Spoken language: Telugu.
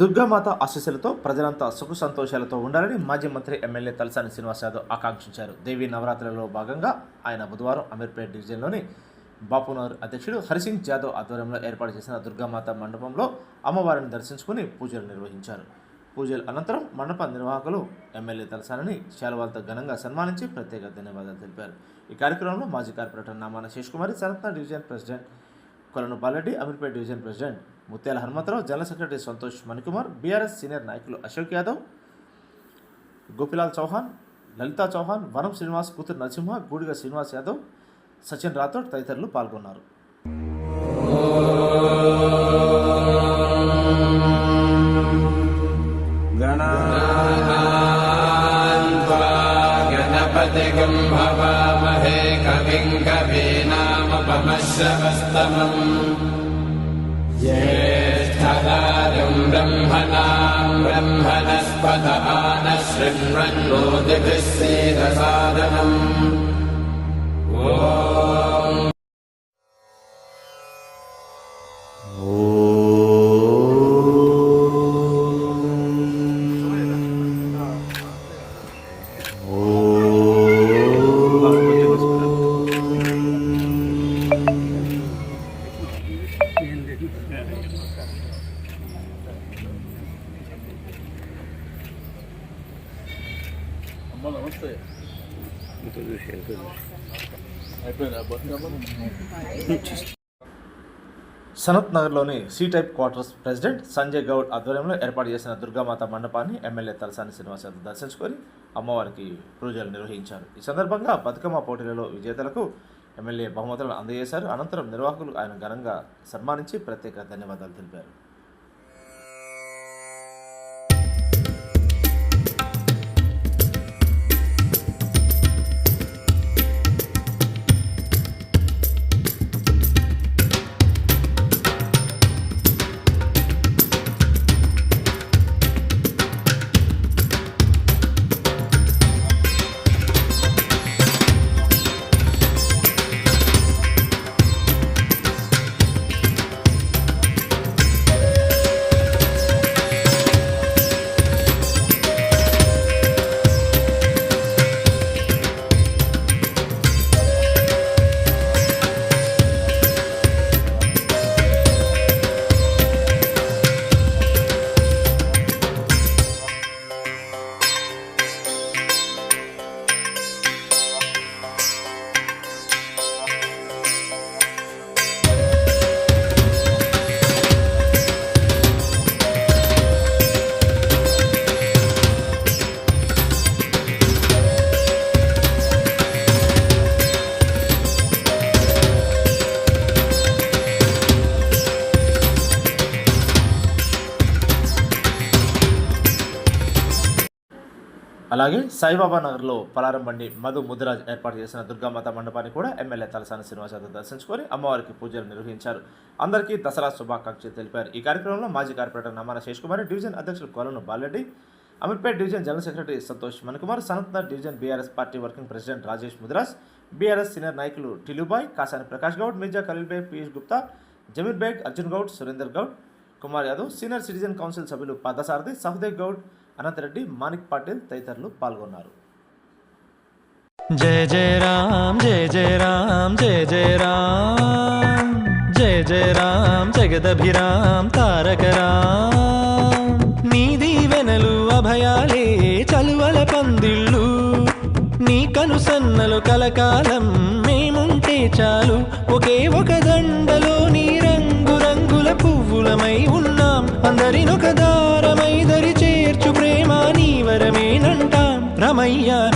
దుర్గామాత ఆశీస్సులతో ప్రజలంతా సుఖ సంతోషాలతో ఉండాలని మాజీ మంత్రి ఎమ్మెల్యే తలసాని శ్రీనివాస్ యాదవ్ ఆకాంక్షించారు. దేవీ నవరాత్రులలో భాగంగా ఆయన బుధవారం అమీర్పేట్ డివిజన్లోని బాపునగర్ అధ్యక్షుడు హరిసింగ్ జాదవ్ ఆధ్వర్యంలో ఏర్పాటు చేసిన దుర్గామాత మండపంలో అమ్మవారిని దర్శించుకుని పూజలు నిర్వహించారు. పూజల అనంతరం మండప నిర్వాహకులు ఎమ్మెల్యే తలసానిని శాలువాలతో ఘనంగా సన్మానించి ప్రత్యేక ధన్యవాదాలు తెలిపారు. ఈ కార్యక్రమంలో మాజీ corporator Namana Seshakumari సనత్న division president Kolanu Balareddy Ameerpet division president Muthyala Hanumantharao general secretary Santosh Manikumar BRS senior నాయకులు అశోక్ యాదవ్ గోపిలాల్ చౌహాన్ లలితా చౌహాన్ వనం శ్రీనివాస్ కూతురు నరసింహ గూడిగ శ్రీనివాస్ యాదవ్ సచిన్ రాథోడ్ తదితరులు పాల్గొన్నారు. గణపతి గంభవామహే కవింగ श्रवस्तमम् ज्येष्ठदारम् ब्रह्मणाम् ब्रह्मणः स्पदमानश्रह्म नोदगस्येद సనత్ నగర్లోని C type quarters president Sanjay Goud ఆధ్వర్యంలో ఏర్పాటు చేసిన దుర్గామాత మండపాన్ని ఎమ్మెల్యే తలసాని శ్రీనివాస్ యాదవ్ దర్శించుకొని అమ్మవారికి పూజలు నిర్వహించారు. ఈ సందర్భంగా బతుకమ్మ పోటీలలో విజేతలకు ఎమ్మెల్యే బహుమతులను అందజేశారు. అనంతరం నిర్వాహకులు ఆయన ఘనంగా సన్మానించి ప్రత్యేక ధన్యవాదాలు తెలిపారు. అలాగే సాయిబాబా నగర్లో పలారం బండి మధు ముదిరాజ్ ఏర్పాటు చేసిన దుర్గామాత మండపాన్ని కూడా ఎమ్మెల్యే తలసాని శ్రీనివాసరావు దర్శించుకొని అమ్మవారికి పూజలు నిర్వహించారు. అందరికీ దసరా శుభాకాంక్షలు తెలిపారు. ఈ కార్యక్రమంలో మాజీ కార్పొరేటర్ నమ్మాన శేష్ కుమార్ డివిజన్ అధ్యక్షులు Kolanu Balareddy Ameerpet division general secretary Santosh Manikumar Sanathnagar division BRS party working president Rajesh Mudiraj BRS senior నాయకులు Tilubhai Kasani Prakash Goud Mirza Khaleel Baig Piyush Gupta Jameer Baig Arjun Goud Surender Goud Kumar Yadav senior citizen council సభ్యులు పాదసారథి సహదేవ్ గౌడ్ అనంతరెడ్డి మాణిక్ పాటిల్ తదితరులు పాల్గొన్నారు. జయ జయ రామ్ జయ జయ రామ్ జయ జయ రామ్. జయ జయ రామ్ జగదభిరామ్ తారక రామ్. నీది వెనలు అభయాలే చలువల పందిళ్ళు. నీ కను సన్నలు కలకాలం మేముంటే చాలు. ఒకే ఒక దండలో Yeah.